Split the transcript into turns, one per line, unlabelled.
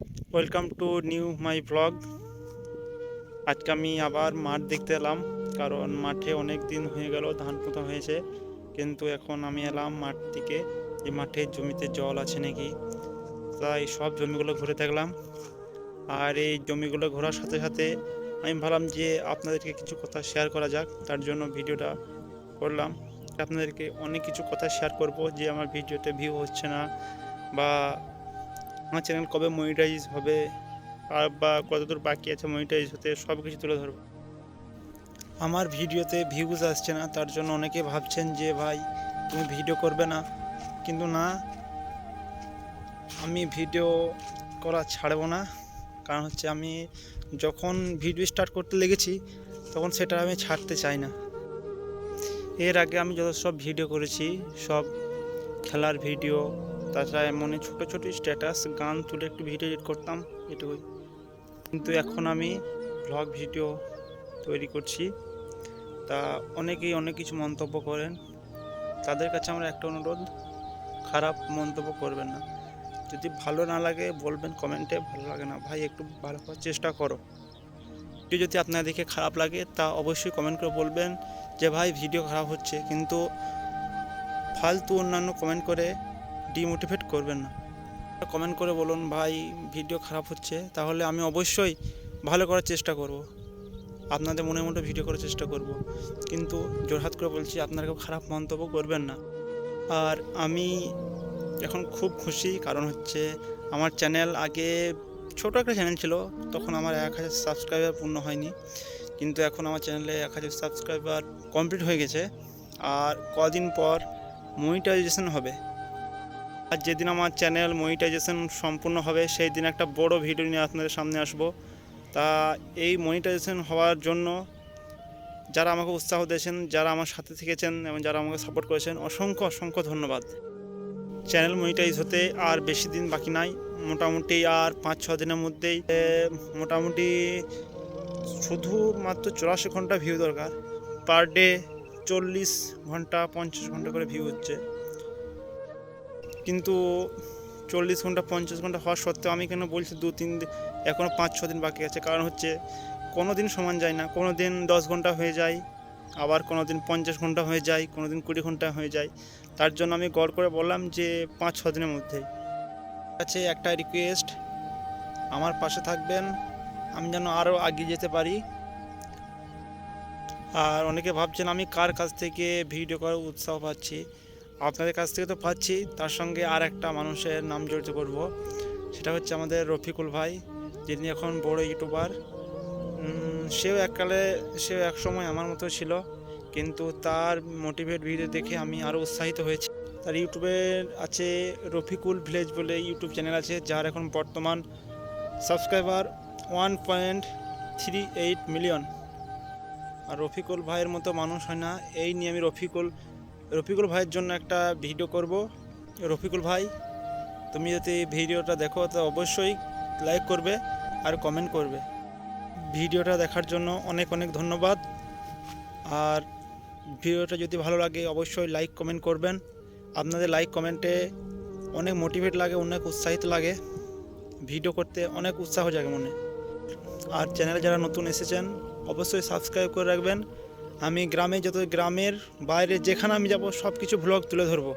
Welcome to new my blog আজকে আমি আবার মাঠ দেখতে এলাম, কারণ মাঠে অনেক দিন হয়ে গেল, ধান পোতা হয়েছে। কিন্তু এখন আমি এলাম মাঠ থেকে, এই মাঠের জমিতে জল আছে নাকি? তাই সব জমিগুলো ঘুরে থাকলাম আর এই জমিগুলো ঘোরার সাথে সাথে আমি ভাবলাম যে আপনাদেরকে কিছু কথা শেয়ার করা যাক, তার জন্য ভিডিওটা করলাম। আপনাদেরকে অনেক কিছু কথা শেয়ার করব, যে আমার ভিডিওতে ভিউ হচ্ছে না, বা আমার চ্যানেল কবে মনিটাইজ হবে, আর বা কতদূর বাকি আছে মনিটাইজ হতে, সব কিছু তুলে ধরবো। আমার ভিডিওতে ভিউজ আসছে না, তার জন্য অনেকে ভাবছেন যে, ভাই, তুমি ভিডিও করবে না। কিন্তু না, আমি ভিডিও করা ছাড়বো না। কারণ হচ্ছে আমি যখন ভিডিও স্টার্ট করতে লেগেছি, তখন সেটা আমি ছাড়তে চাই না। এর আগে আমি যত সব ভিডিও করেছি, সব খেলার ভিডিও তাছাড়া এমনই ছোটো ছোটো স্ট্যাটাস গান তুলে একটু ভিডিও এডিট করতাম, এটুকুই। কিন্তু এখন আমি ব্লগ ভিডিও তৈরি করছি। তা অনেকেই অনেক কিছু মন্তব্য করেন। তাদের কাছে আমার একটা অনুরোধ, খারাপ মন্তব্য করবেন না। যদি ভালো না লাগে বলবেন কমেন্টে ভালো লাগে না। ভাই, একটু ভালো করার চেষ্টা করো। ভিডিও যদি আপনার দেখে খারাপ লাগে, তা অবশ্যই কমেন্ট করে বলবেন যে, ভাই ভিডিও খারাপ হচ্ছে। কিন্তু ফালতু অন্যান্য কমেন্ট করে ডিমোটিভেট করবেন না। কমেন্ট করে বলুন, ভাই ভিডিও খারাপ হচ্ছে। তাহলে আমি অবশ্যই ভালো করার চেষ্টা করব। আপনাদের মনে মনে ভিডিও করার চেষ্টা করব। কিন্তু জোরহাত করে বলছি, আপনারা কেউ খারাপ মন্তব্য করবেন না। আর আমি এখন খুব খুশি, কারণ হচ্ছে আমার চ্যানেল আগে ছোটো একটা চ্যানেল ছিল, তখন আমার এক হাজার সাবস্ক্রাইবার পূর্ণ হয়নি। কিন্তু এখন আমার চ্যানেলে এক হাজার সাবস্ক্রাইবার কমপ্লিট হয়ে গেছে। আর কদিন পর মনিটাইজেশন হবে। আর যেদিন আমার চ্যানেল মনিটাইজেশন সম্পূর্ণ হবে, সেই দিন একটা বড় ভিডিও নিয়ে আপনাদের সামনে আসব। তা এই মনিটাইজেশন হওয়ার জন্য যারা আমাকে উৎসাহ দিয়েছেন, যারা আমার সাথে থেকেছেন এবং যারা আমাকে সাপোর্ট করেছেন, অসংখ্য অসংখ্য ধন্যবাদ। চ্যানেল মনিটাইজ হতে আর বেশি দিন বাকি নাই, মোটামুটি আর পাঁচ ছ দিনের মধ্যেই মোটামুটি শুধুমাত্র চুরাশি ঘণ্টা ভিউ দরকার। পার ডে চল্লিশ ঘণ্টা, পঞ্চাশ ঘণ্টা করে ভিউ হচ্ছে। কিন্তু চল্লিশ ঘণ্টা, পঞ্চাশ ঘণ্টা হওয়া সত্ত্বেও আমি কেন বলছি দু, তিন দিন এখনও পাঁচ, ছ দিন বাকি আছে। কারণ হচ্ছে কোনো দিন সমান যায় না। কোনো দিন দশ ঘণ্টা হয়ে যায়, আবার কোনো দিন পঞ্চাশ ঘণ্টা হয়ে যায় কোনো দিন কুড়ি ঘণ্টা হয়ে যায়। তার জন্য আমি গড় করে বললাম যে পাঁচ, ছ দিনের মধ্যে আছে, একটা রিকোয়েস্ট আমার পাশে থাকবেন। আমি যেন আরও এগিয়ে যেতে পারি। আর অনেকে ভাবছেন আমি কার কাছ থেকে ভিডিও করার উৎসাহ পাচ্ছি। আপনাদের কাছ থেকে তো পাচ্ছি। তার সঙ্গে আর একটা মানুষের নাম জড়িত করব। সেটা হচ্ছে আমাদের রফিকুল ভাই, যিনি এখন বড় ইউটিউবার। সেও এককালে, সেও এক সময় আমার মতো ছিল, কিন্তু তার মোটিভেট ভিডিও দেখে আমি আরও উৎসাহিত হয়েছি। তার ইউটিউবে আছে রফিকুল ভিলেজ বলে ইউটিউব চ্যানেল আছে, যার এখন বর্তমান subscriber one point three eight million আর রফিকুল ভাইয়ের মতো মানুষ হয় না। এই নিয়ে আমি রফিকুল রফিকুল ভাইয়ের জন্য একটা ভিডিও করব। রফিকুল ভাই, তুমি যদি ভিডিওটা দেখো, তো অবশ্যই লাইক করবে আর কমেন্ট করবে। ভিডিওটা দেখার জন্য অনেক অনেক ধন্যবাদ। আর ভিডিওটা যদি ভালো লাগে, অবশ্যই লাইক কমেন্ট করবেন। আপনাদের লাইক কমেন্টে অনেক মোটিভেট লাগে, অনেক উৎসাহিত লাগে। ভিডিও করতে অনেক উৎসাহ জাগে মনে। আর চ্যানেলে যারা নতুন এসেছেন, অবশ্যই সাবস্ক্রাইব করে রাখবেন। আমি গ্রামে যত গ্রামের বাইরে যেখানে আমি যাব সব কিছু ভ্লগ তুলে ধরবো।